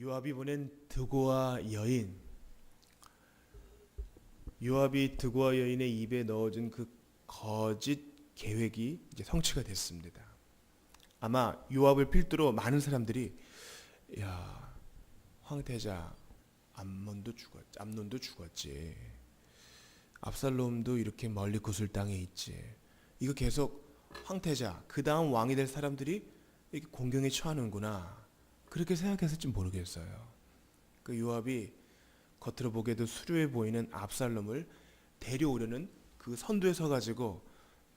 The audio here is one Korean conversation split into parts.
요압이 보낸 드고와 여인. 요압이 드고와 여인의 입에 넣어준 그 거짓 계획이 이제 성취가 됐습니다. 아마 요압을 필두로 많은 사람들이 야 황태자 암몬도 죽었 암논도 죽었지. 압살롬도 이렇게 멀리 구슬 땅에 있지. 이거 계속 황태자 그 다음 왕이 될 사람들이 이렇게 공경에 처하는구나 그렇게 생각했을지 모르겠어요. 그 요압이 겉으로 보기에도 수려해 보이는 압살롬을 데려오려는 그 선두에 서 가지고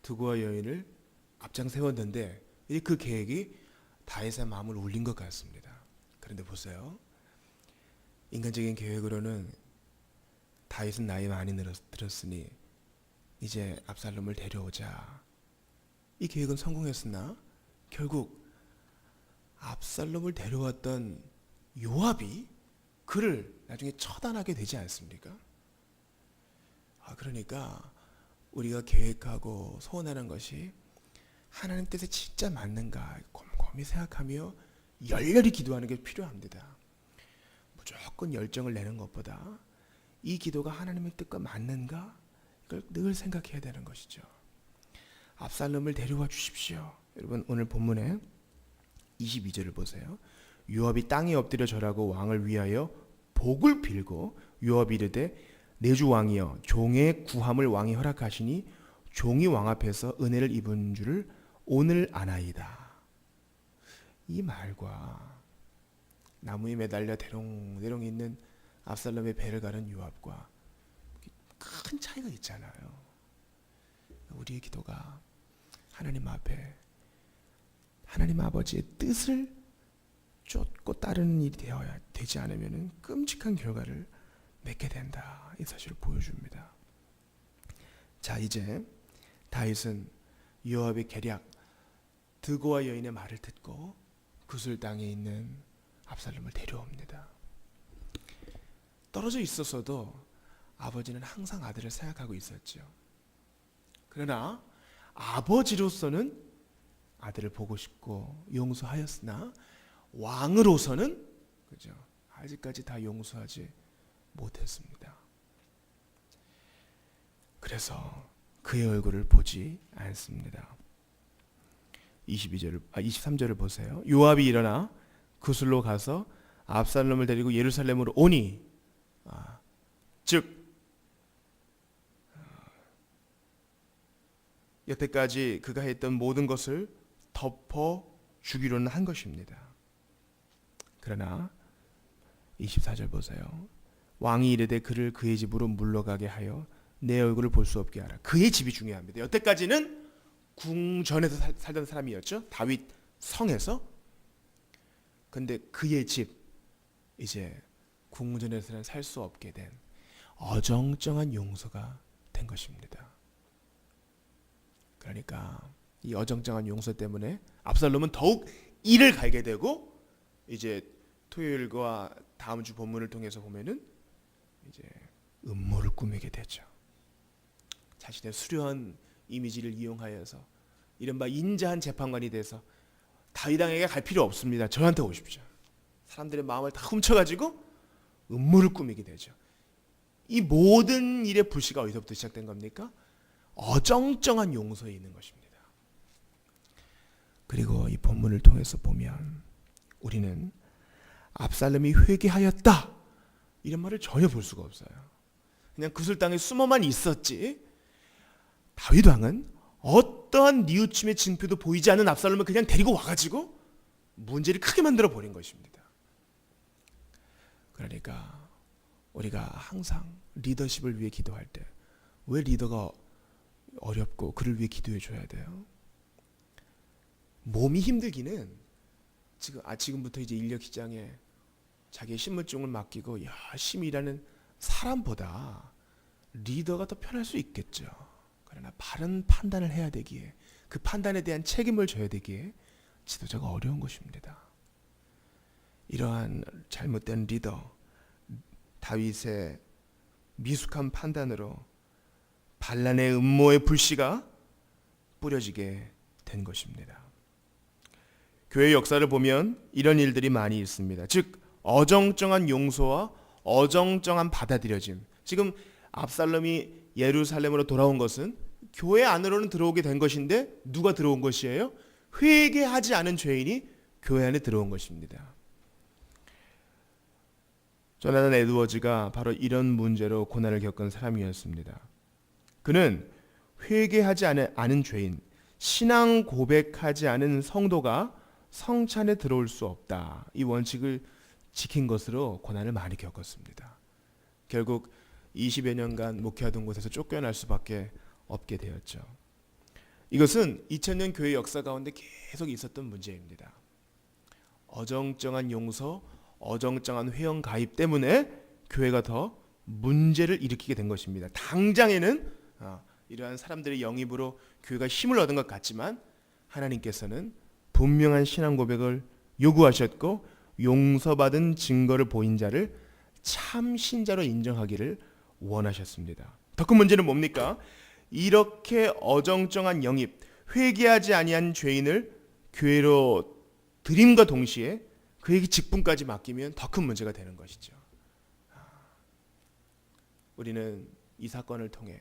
드고와 여인을 앞장 세웠는데 그 계획이 다윗의 마음을 울린 것 같습니다. 그런데 보세요. 인간적인 계획으로는 다윗은 나이 많이 들었으니 이제 압살롬을 데려오자. 이 계획은 성공했으나 결국 압살롬을 데려왔던 요압이 그를 나중에 처단하게 되지 않습니까? 아 그러니까 우리가 계획하고 소원하는 것이 하나님 뜻에 진짜 맞는가 곰곰이 생각하며 열렬히 기도하는 게 필요합니다. 무조건 열정을 내는 것보다 이 기도가 하나님의 뜻과 맞는가 이걸 늘 생각해야 되는 것이죠. 압살롬을 데려와 주십시오. 여러분 오늘 본문에 22절을 보세요. 요압이 땅에 엎드려 절하고 왕을 위하여 복을 빌고 요압이 이르되 내주 왕이여 종의 구함을 왕이 허락하시니 종이 왕 앞에서 은혜를 입은 줄을 오늘 아나이다. 이 말과 나무에 매달려 대롱대롱 있는 압살롬의 배를 가른 요압과 큰 차이가 있잖아요. 우리의 기도가 하나님 앞에 하나님 아버지의 뜻을 쫓고 따르는 일이 되어야 되지 않으면 끔찍한 결과를 맺게 된다. 이 사실을 보여줍니다. 자 이제 다윗은 요압의 계략 드고와 여인의 말을 듣고 구슬 땅에 있는 압살롬을 데려옵니다. 떨어져 있었어도 아버지는 항상 아들을 생각하고 있었죠. 그러나 아버지로서는 아들을 보고 싶고 용서하였으나 왕으로서는 그죠 아직까지 다 용서하지 못했습니다. 그래서 그의 얼굴을 보지 않습니다. 22절 아 23절을 보세요. 요압이 일어나 구슬로 가서 압살롬을 데리고 예루살렘으로 오니 아, 즉 여태까지 그가 했던 모든 것을 덮어 주기로는 한 것입니다. 그러나 24절 보세요. 왕이 이르되 그를 그의 집으로 물러가게 하여 내 얼굴을 볼 수 없게 하라. 그의 집이 중요합니다. 여태까지는 궁전에서 살, 살던 사람이었죠. 다윗 성에서. 근데 그의 집 이제 궁전에서는 살 수 없게 된 어정쩡한 용서가 된 것입니다. 그러니까 이 어정쩡한 용서 때문에 압살롬은 더욱 이를 갈게 되고 이제 토요일과 다음 주 본문을 통해서 보면은 이제 음모를 꾸미게 되죠. 자신의 수려한 이미지를 이용하여서 이른바 인자한 재판관이 돼서 다윗왕에게 갈 필요 없습니다. 저한테 오십시오. 사람들의 마음을 다 훔쳐가지고 음모를 꾸미게 되죠. 이 모든 일의 불씨가 어디서부터 시작된 겁니까? 어정쩡한 용서에 있는 것입니다. 그리고 이 본문을 통해서 보면 우리는 압살롬이 회개하였다 이런 말을 전혀 볼 수가 없어요. 그냥 구슬 땅에 숨어만 있었지. 다윗 왕은 어떠한 뉘우침의 징표도 보이지 않는 압살롬을 그냥 데리고 와가지고 문제를 크게 만들어 버린 것입니다. 그러니까 우리가 항상 리더십을 위해 기도할 때 왜 리더가 어렵고 그를 위해 기도해 줘야 돼요? 몸이 힘들기는 지금 아 지금부터 이제 인력 시장에 자기의 신분증을 맡기고 열심히 일하는 사람보다 리더가 더 편할 수 있겠죠. 그러나 바른 판단을 해야 되기에 그 판단에 대한 책임을 져야 되기에 지도자가 어려운 것입니다. 이러한 잘못된 리더 다윗의 미숙한 판단으로 반란의 음모의 불씨가 뿌려지게 된 것입니다. 교회 역사를 보면 이런 일들이 많이 있습니다. 즉 어정쩡한 용서와 어정쩡한 받아들여짐. 지금 압살롬이 예루살렘으로 돌아온 것은 교회 안으로는 들어오게 된 것인데 누가 들어온 것이에요? 회개하지 않은 죄인이 교회 안에 들어온 것입니다. 조나단 에드워즈가 바로 이런 문제로 고난을 겪은 사람이었습니다. 그는 회개하지 않은, 않은 죄인, 신앙 고백하지 않은 성도가 성찬에 들어올 수 없다. 이 원칙을 지킨 것으로 고난을 많이 겪었습니다. 결국 20여 년간 목회하던 곳에서 쫓겨날 수밖에 없게 되었죠. 이것은 2000년 교회 역사 가운데 계속 있었던 문제입니다. 어정쩡한 용서, 어정쩡한 회원 가입 때문에 교회가 더 문제를 일으키게 된 것입니다. 당장에는 어, 이러한 사람들의 영입으로 교회가 힘을 얻은 것 같지만 하나님께서는 분명한 신앙 고백을 요구하셨고 용서받은 증거를 보인 자를 참 신자로 인정하기를 원하셨습니다. 더 큰 문제는 뭡니까? 이렇게 어정쩡한 영입, 회개하지 아니한 죄인을 교회로 드림과 동시에 그에게 직분까지 맡기면 더 큰 문제가 되는 것이죠. 우리는 이 사건을 통해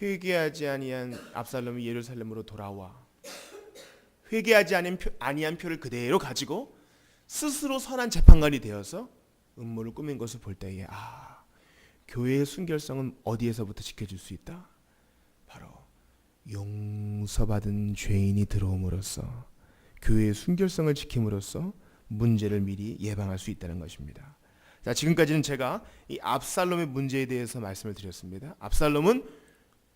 회개하지 아니한 압살롬이 예루살렘으로 돌아와 회개하지 아닌 표, 아니한 표를 그대로 가지고 스스로 선한 재판관이 되어서 음모를 꾸민 것을 볼 때에 아 교회의 순결성은 어디에서부터 지켜질 수 있다? 바로 용서받은 죄인이 들어옴으로써 교회의 순결성을 지킴으로써 문제를 미리 예방할 수 있다는 것입니다. 자, 지금까지는 제가 이 압살롬의 문제에 대해서 말씀을 드렸습니다. 압살롬은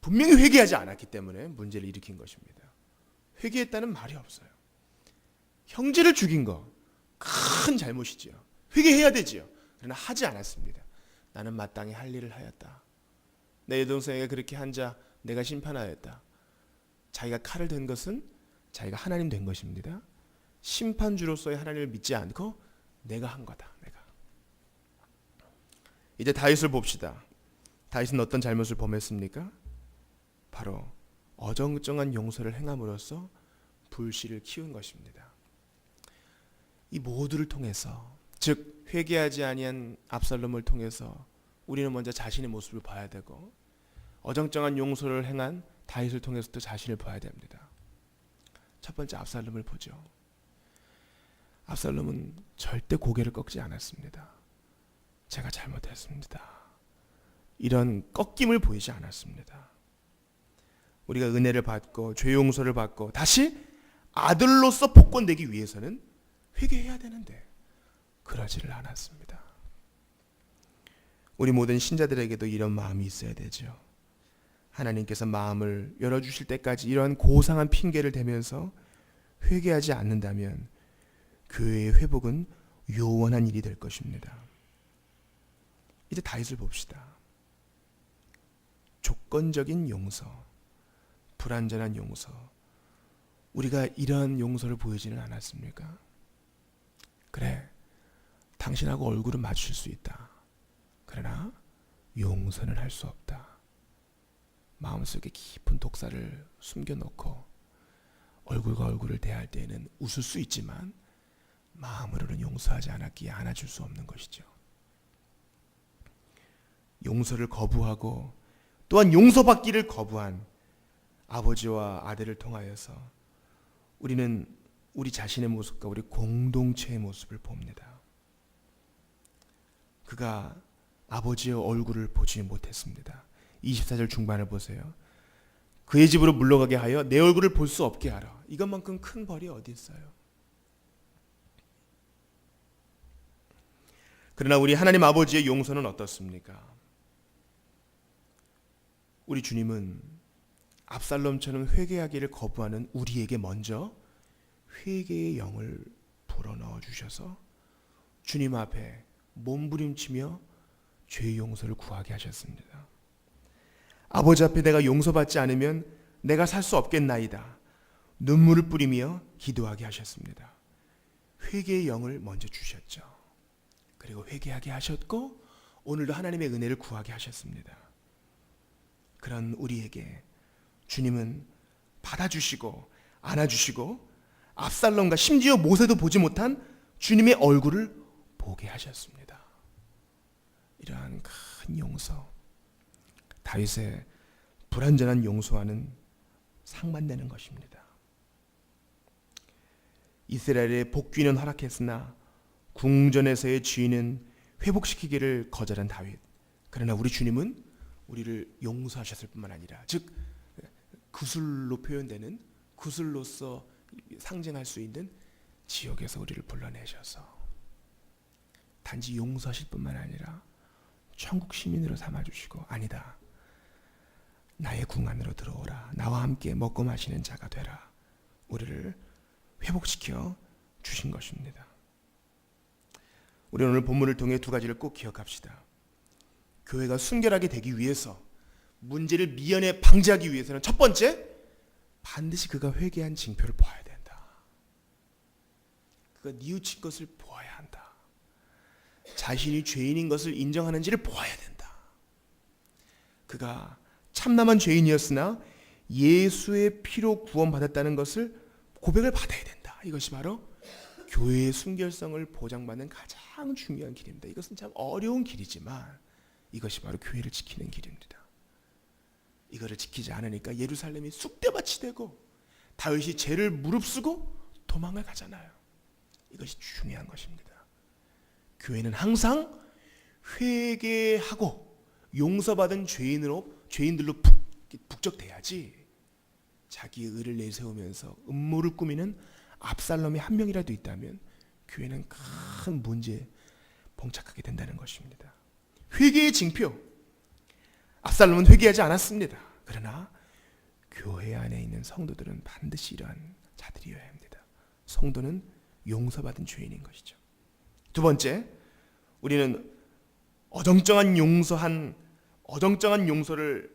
분명히 회개하지 않았기 때문에 문제를 일으킨 것입니다. 회개했다는 말이 없어요. 형제를 죽인 거 큰 잘못이지요. 회개해야 되지요. 그러나 하지 않았습니다. 나는 마땅히 할 일을 하였다. 내 여동생에게 그렇게 한 자 내가 심판하였다. 자기가 칼을 든 것은 자기가 하나님 된 것입니다. 심판주로서의 하나님을 믿지 않고 내가 한 거다. 내가. 이제 다윗을 봅시다. 다윗은 어떤 잘못을 범했습니까? 바로 어정쩡한 용서를 행함으로써 불씨를 키운 것입니다. 이 모두를 통해서 즉 회개하지 아니한 압살롬을 통해서 우리는 먼저 자신의 모습을 봐야 되고 어정쩡한 용서를 행한 다윗을 통해서도 자신을 봐야 됩니다. 첫 번째 압살롬을 보죠. 압살롬은 절대 고개를 꺾지 않았습니다. 제가 잘못했습니다. 이런 꺾임을 보이지 않았습니다. 우리가 은혜를 받고 죄 용서를 받고 다시 아들로서 복권되기 위해서는 회개해야 되는데 그러지를 않았습니다. 우리 모든 신자들에게도 이런 마음이 있어야 되죠. 하나님께서 마음을 열어주실 때까지 이러한 고상한 핑계를 대면서 회개하지 않는다면 교회의 회복은 요원한 일이 될 것입니다. 이제 다윗을 봅시다. 조건적인 용서, 불완전한 용서. 우리가 이러한 용서를 보이지는 않았습니까? 그래, 당신하고 얼굴은 맞추실 수 있다. 그러나 용서는 할 수 없다. 마음속에 깊은 독사를 숨겨놓고 얼굴과 얼굴을 대할 때에는 웃을 수 있지만 마음으로는 용서하지 않았기에 안아줄 수 없는 것이죠. 용서를 거부하고 또한 용서받기를 거부한 아버지와 아들을 통하여서 우리는 우리 자신의 모습과 우리 공동체의 모습을 봅니다. 그가 아버지의 얼굴을 보지 못했습니다. 24절 중반을 보세요. 그의 집으로 물러가게 하여 내 얼굴을 볼 수 없게 하라. 이것만큼 큰 벌이 어디 있어요? 그러나 우리 하나님 아버지의 용서는 어떻습니까? 우리 주님은 압살롬처럼 회개하기를 거부하는 우리에게 먼저 회개의 영을 불어넣어 주셔서 주님 앞에 몸부림치며 죄 용서를 구하게 하셨습니다. 아버지 앞에 내가 용서받지 않으면 내가 살 수 없겠나이다. 눈물을 뿌리며 기도하게 하셨습니다. 회개의 영을 먼저 주셨죠. 그리고 회개하게 하셨고 오늘도 하나님의 은혜를 구하게 하셨습니다. 그런 우리에게 주님은 받아주시고 안아주시고 압살롬과 심지어 모세도 보지 못한 주님의 얼굴을 보게 하셨습니다. 이러한 큰 용서, 다윗의 불완전한 용서와는 상반되는 것입니다. 이스라엘의 복귀는 허락했으나 궁전에서의 주인은 회복시키기를 거절한 다윗. 그러나 우리 주님은 우리를 용서하셨을 뿐만 아니라 즉 구슬로 표현되는 구슬로서 상징할 수 있는 지옥에서 우리를 불러내셔서 단지 용서하실 뿐만 아니라 천국 시민으로 삼아 주시고 아니다. 나의 궁 안으로 들어오라. 나와 함께 먹고 마시는 자가 되라. 우리를 회복시켜 주신 것입니다. 우리 오늘 본문을 통해 두 가지를 꼭 기억합시다. 교회가 순결하게 되기 위해서 문제를 미연에 방지하기 위해서는 첫 번째 반드시 그가 회개한 징표를 보아야 된다. 그가 뉘우친 것을 보아야 한다. 자신이 죄인인 것을 인정하는지를 보아야 된다. 그가 참남한 죄인이었으나 예수의 피로 구원받았다는 것을 고백을 받아야 된다. 이것이 바로 교회의 순결성을 보장받는 가장 중요한 길입니다. 이것은 참 어려운 길이지만 이것이 바로 교회를 지키는 길입니다. 이거를 지키지 않으니까 예루살렘이 쑥대밭이 되고 다윗이 죄를 무릅쓰고 도망을 가잖아요. 이것이 중요한 것입니다. 교회는 항상 회개하고 용서받은 죄인으로 죄인들로 북, 북적대야지 자기 의를 내세우면서 음모를 꾸미는 압살롬이 한 명이라도 있다면 교회는 큰 문제에 봉착하게 된다는 것입니다. 회개의 징표. 압살롬은 회개하지 않았습니다. 그러나 교회 안에 있는 성도들은 반드시 이러한 자들이어야 합니다. 성도는 용서받은 죄인인 것이죠. 두 번째, 우리는 어정쩡한 용서한 어정쩡한 용서를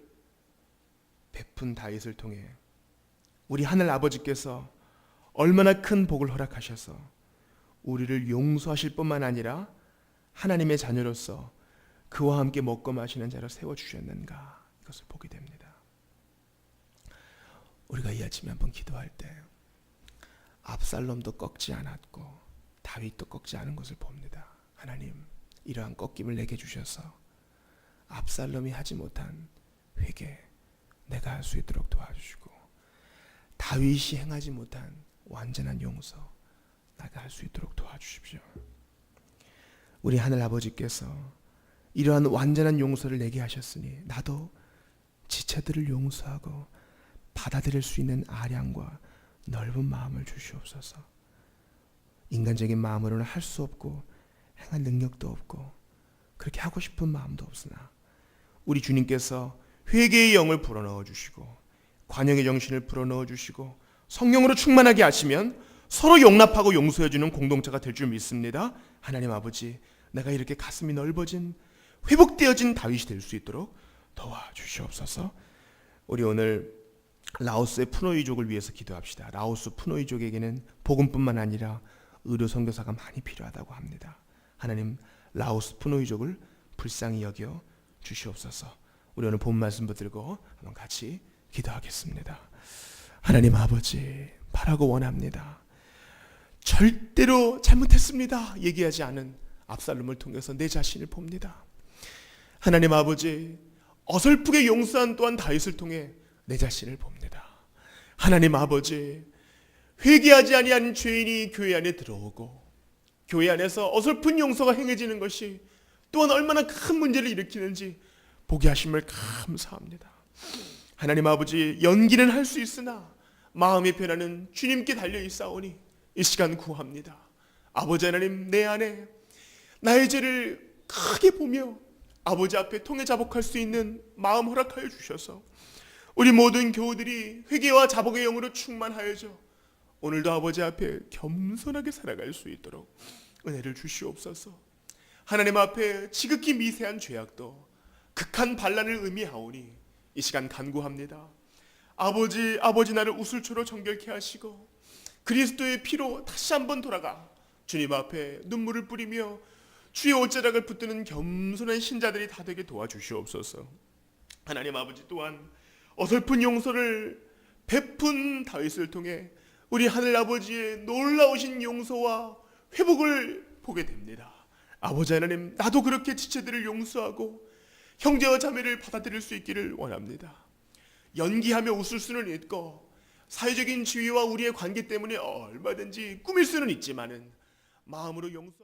베푼 다윗을 통해 우리 하늘 아버지께서 얼마나 큰 복을 허락하셔서 우리를 용서하실 뿐만 아니라 하나님의 자녀로서 그와 함께 먹고 마시는 자로 세워 주셨는가 이것을 보게 됩니다. 우리가 이 아침에 한번 기도할 때 압살롬도 꺾지 않았고 다윗도 꺾지 않은 것을 봅니다. 하나님 이러한 꺾임을 내게 주셔서 압살롬이 하지 못한 회개 내가 할 수 있도록 도와주시고 다윗이 행하지 못한 완전한 용서 나가 할 수 있도록 도와주십시오. 우리 하늘 아버지께서 이러한 완전한 용서를 내게 하셨으니 나도 지체들을 용서하고 받아들일 수 있는 아량과 넓은 마음을 주시옵소서. 인간적인 마음으로는 할 수 없고 행할 능력도 없고 그렇게 하고 싶은 마음도 없으나 우리 주님께서 회개의 영을 불어넣어 주시고 관용의 정신을 불어넣어 주시고 성령으로 충만하게 하시면 서로 용납하고 용서해 주는 공동체가 될 줄 믿습니다. 하나님 아버지, 내가 이렇게 가슴이 넓어진 회복되어진 다윗이 될 수 있도록 도와주시옵소서. 우리 오늘 라오스의 푸노이족을 위해서 기도합시다. 라오스 푸노이족에게는 복음뿐만 아니라 의료 선교사가 많이 필요하다고 합니다. 하나님 라오스 푸노이족을 불쌍히 여겨 주시옵소서. 우리 오늘 본 말씀 붙들고 한번 같이 기도하겠습니다. 하나님 아버지 바라고 원합니다. 절대로 잘못했습니다. 얘기하지 않은 압살롬을 통해서 내 자신을 봅니다. 하나님 아버지 어설프게 용서한 또한 다윗을 통해 내 자신을 봅니다. 하나님 아버지 회개하지 아니한 죄인이 교회 안에 들어오고 교회 안에서 어설픈 용서가 행해지는 것이 또한 얼마나 큰 문제를 일으키는지 보게 하심을 감사합니다. 하나님 아버지 연기는 할 수 있으나 마음의 변화는 주님께 달려 있사오니 이 시간 구합니다. 아버지 하나님 내 안에 나의 죄를 크게 보며 아버지 앞에 통해 자복할 수 있는 마음 허락하여 주셔서 우리 모든 교우들이 회개와 자복의 영으로 충만하여져 오늘도 아버지 앞에 겸손하게 살아갈 수 있도록 은혜를 주시옵소서. 하나님 앞에 지극히 미세한 죄악도 극한 반란을 의미하오니 이 시간 간구합니다. 아버지 아버지 나를 우슬초로 정결케 하시고 그리스도의 피로 다시 한번 돌아가 주님 앞에 눈물을 뿌리며 주의 옷자락을 붙드는 겸손한 신자들이 다 되게 도와주시옵소서. 하나님 아버지 또한 어설픈 용서를 베푼 다윗을 통해 우리 하늘 아버지의 놀라우신 용서와 회복을 보게 됩니다. 아버지 하나님, 나도 그렇게 지체들을 용서하고 형제와 자매를 받아들일 수 있기를 원합니다. 연기하며 웃을 수는 있고 사회적인 지위와 우리의 관계 때문에 얼마든지 꾸밀 수는 있지만은 마음으로 용서